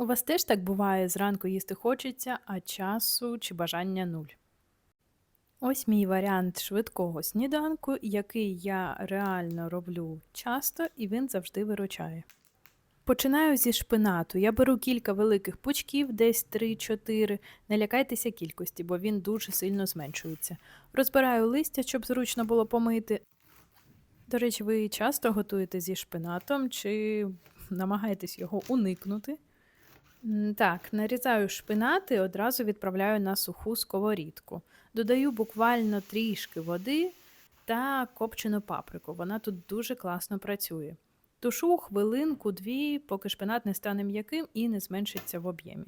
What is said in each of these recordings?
У вас теж так буває, зранку їсти хочеться, а часу чи бажання нуль. Ось мій варіант швидкого сніданку, який я реально роблю часто, і він завжди виручає. Починаю зі шпинату. Я беру кілька великих пучків, десь 3-4. Не лякайтеся кількості, бо він дуже сильно зменшується. Розбираю листя, щоб зручно було помити. До речі, ви часто готуєте зі шпинатом чи намагаєтесь його уникнути? Так, нарізаю шпинат і одразу відправляю на суху сковорідку. Додаю буквально трішки води та копчену паприку. Вона тут дуже класно працює. Тушу хвилинку-дві, поки шпинат не стане м'яким і не зменшиться в об'ємі.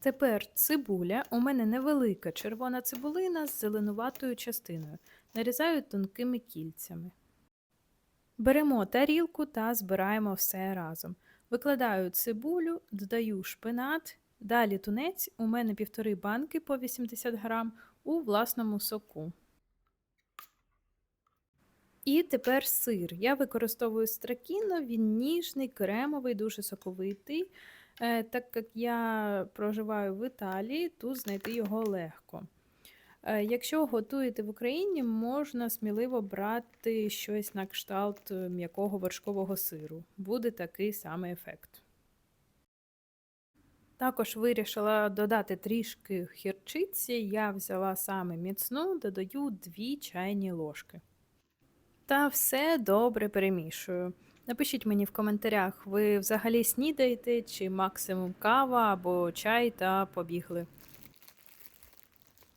Тепер цибуля. У мене невелика червона цибулина з зеленуватою частиною. Нарізаю тонкими кільцями. Беремо тарілку та збираємо все разом. Викладаю цибулю, додаю шпинат, далі тунець, у мене півтори банки по 80 грам у власному соку. І тепер сир. Я використовую стракіно, він ніжний, кремовий, дуже соковитий. Е, Так як я проживаю в Італії, тут знайти його легко. Е, Якщо готуєте в Україні, можна сміливо брати щось на кшталт е, м'якого вершкового сиру. Буде такий самий ефект. Також вирішила додати трішки гірчиці. Я взяла саме міцну, додаю 2 чайні ложки. Та все добре перемішую. Напишіть мені в коментарях, ви взагалі снідаєте чи максимум кава або чай та побігли.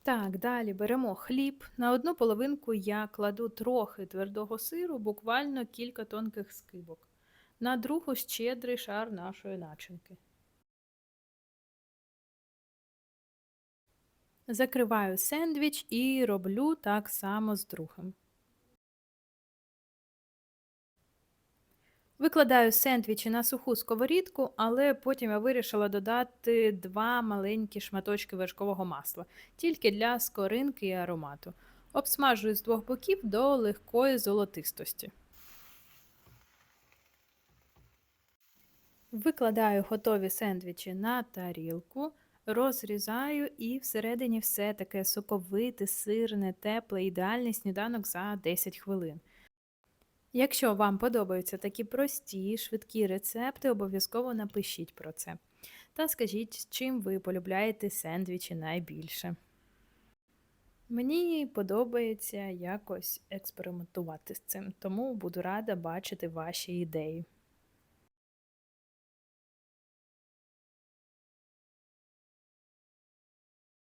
Так, далі беремо хліб. На одну половинку я кладу трохи твердого сиру, буквально кілька тонких скибок. На другу щедрий шар нашої начинки. Закриваю сендвіч і роблю так само з другим. Викладаю сендвічі на суху сковорідку, але потім я вирішила додати два маленькі шматочки вершкового масла, тільки для скоринки і аромату. Обсмажую з двох боків до легкої золотистості. Викладаю готові сендвічі на тарілку, розрізаю і всередині все таке соковите, сирне, тепле, ідеальний сніданок за 10 хвилин. Якщо вам подобаються такі прості, швидкі рецепти, обов'язково напишіть про це. Та скажіть, чим ви полюбляєте сендвічі найбільше. Мені подобається якось експериментувати з цим, тому буду рада бачити ваші ідеї.